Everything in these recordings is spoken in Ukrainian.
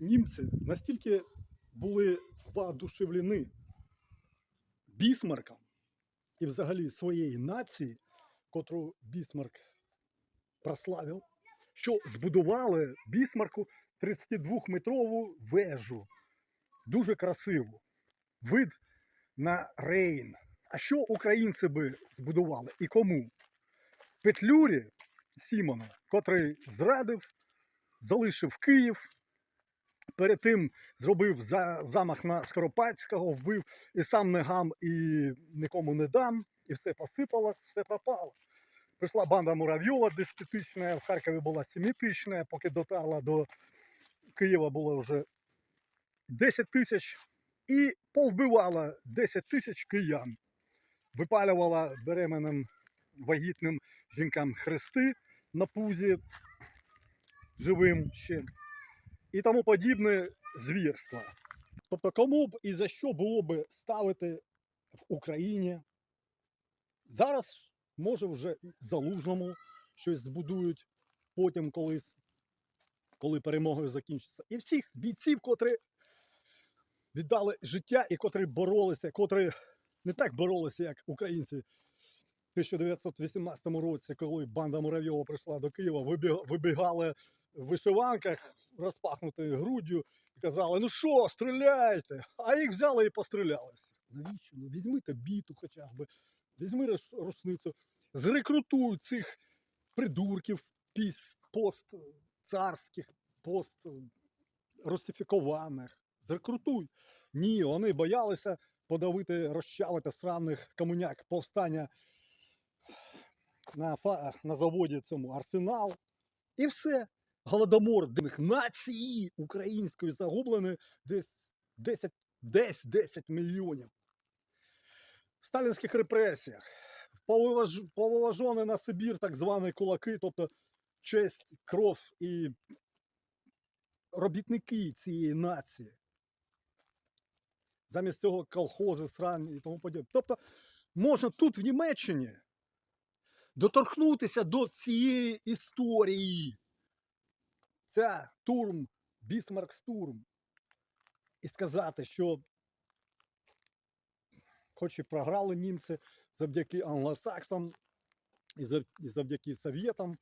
німці настільки були воодушевлені Бісмарком і взагалі своєї нації, котру Бісмарк прославив, що збудували Бісмарку 32-метрову вежу. Дуже красиву. Вид на Рейн. А що українці би збудували і кому? Петлюрі Сімону, котрий зрадив, залишив Київ, перед тим зробив за, замах на Скоропадського, вбив і сам не гам, і нікому не дам, і все посипалось, все пропало. Прийшла банда Муравйова десятитична, в Харкові була семитична, поки доtarла до Києва було вже 10 тисяч і повбивала 10 тисяч киян. Випалювала беременним вагітним жінкам хрести на пузі живим ще і тому подібне звірства. Тобто, кому б і за що було б ставити в Україні? Зараз, може, вже залужному щось збудують потім колись, коли перемогою закінчиться. І всіх бійців, котрі віддали життя і котрі боролися, котрі не так боролися, як українці в 1918 році, коли банда Муравйова прийшла до Києва, вибігали в вишиванках, розпахнутою груддю, і казали: ну що, стріляйте! А їх взяли і постріляли. Навіщо? Ну візьмите біту хоча б, візьми рушницю, зрекрутуй цих придурків піс, пост царських, пост русифікованих. Зрекрутуй. Ні, вони боялися подавити, розчавити сраних комуняк повстання на, на заводі цьому арсенал. І все. Голодомор дивних нації української загублені десь 10, десь 10 мільйонів. В сталінських репресіях повиваж- повиважені на Сибір так звані кулаки, тобто честь, кров і робітники цієї нації. Замість цього колхози, срані і тому подібне. Тобто можна тут в Німеччині доторкнутися до цієї історії. Ця турм, Бісмаркстурм. І сказати, що хоч і програли німці завдяки англосаксам і завдяки совєтам,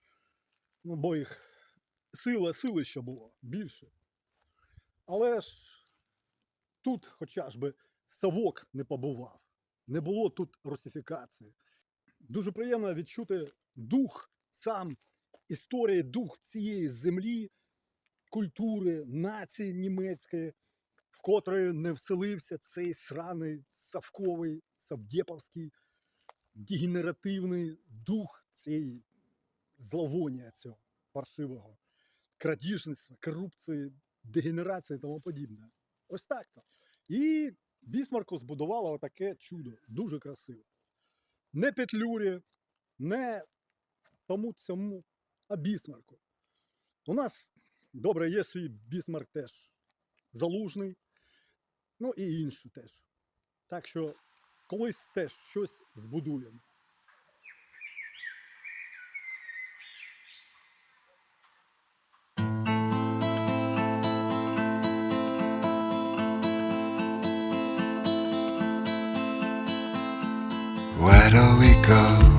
ну, бо їх сила, сили ще було більше. Але ж тут хоча ж би совок не побував. Не було тут русифікації. Дуже приємно відчути дух сам історії, дух цієї землі, культури, нації німецької, в котрої не вселився цей сраний совковий, савдєповський, дегенеративний дух цієї зловоння цього паршивого, крадіжництва, корупції, дегенерації і тому подібне. Ось так то. І Бісмарку збудувала отаке чудо, дуже красиве. Не Петлюрі, не тому цьому, а Бісмарку. У нас добре є свій Бісмарк теж залужний, ну і інші теж. Так що колись теж щось збудуємо. Where do we go